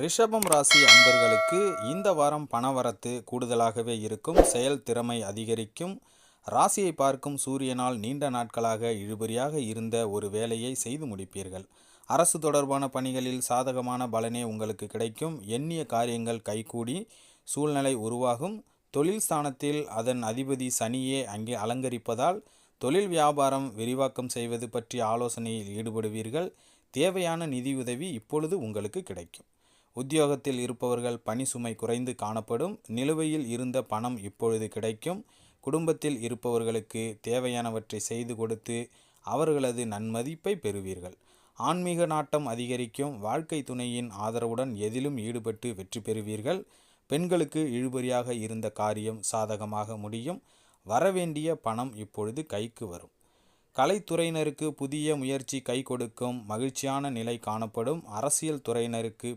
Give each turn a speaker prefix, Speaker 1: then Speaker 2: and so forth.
Speaker 1: ரிஷபம் ராசி அன்பர்களுக்கு இந்த வாரம் பணவரத்து கூடுதலாகவே இருக்கும். செயல் திறமை அதிகரிக்கும். ராசியை பார்க்கும் சூரியனால் நீண்ட நாட்களாக இழுபறியாக இருந்த ஒரு வேலையை செய்து முடிப்பீர்கள். அரசு தொடர்பான பணிகளில் சாதகமான பலனே உங்களுக்கு கிடைக்கும். எண்ணிய காரியங்கள் கைகூடி சூழ்நிலை உருவாகும். தொழில் ஸ்தானத்தில் அதன் அதிபதி சனியே அங்கே அலங்கரிப்பதால் தொழில் வியாபாரம் விரிவாக்கம் செய்வது பற்றிய ஆலோசனையில் ஈடுபடுவீர்கள். தேவையான நிதியுதவி இப்பொழுது உங்களுக்கு கிடைக்கும். உத்தியோகத்தில் இருப்பவர்கள் பணி சுமை குறைந்து காணப்படும். நிலுவையில் இருந்த பணம் இப்பொழுது கிடைக்கும். குடும்பத்தில் இருப்பவர்களுக்கு தேவையானவற்றை செய்து கொடுத்து அவர்களது நன்மதிப்பை பெறுவீர்கள். ஆன்மீக நாட்டம் அதிகரிக்கும். வாழ்க்கை துணையின் ஆதரவுடன் எதிலும் ஈடுபட்டு வெற்றி பெறுவீர்கள். பெண்களுக்கு இழுபறியாக இருந்த காரியம் சாதகமாக முடியும். வரவேண்டிய பணம் இப்பொழுது கைக்கு வரும். கலைத்துறையினருக்கு புதிய முயற்சி கை கொடுக்கும். மகிழ்ச்சியான நிலை காணப்படும். அரசியல் துறையினருக்கு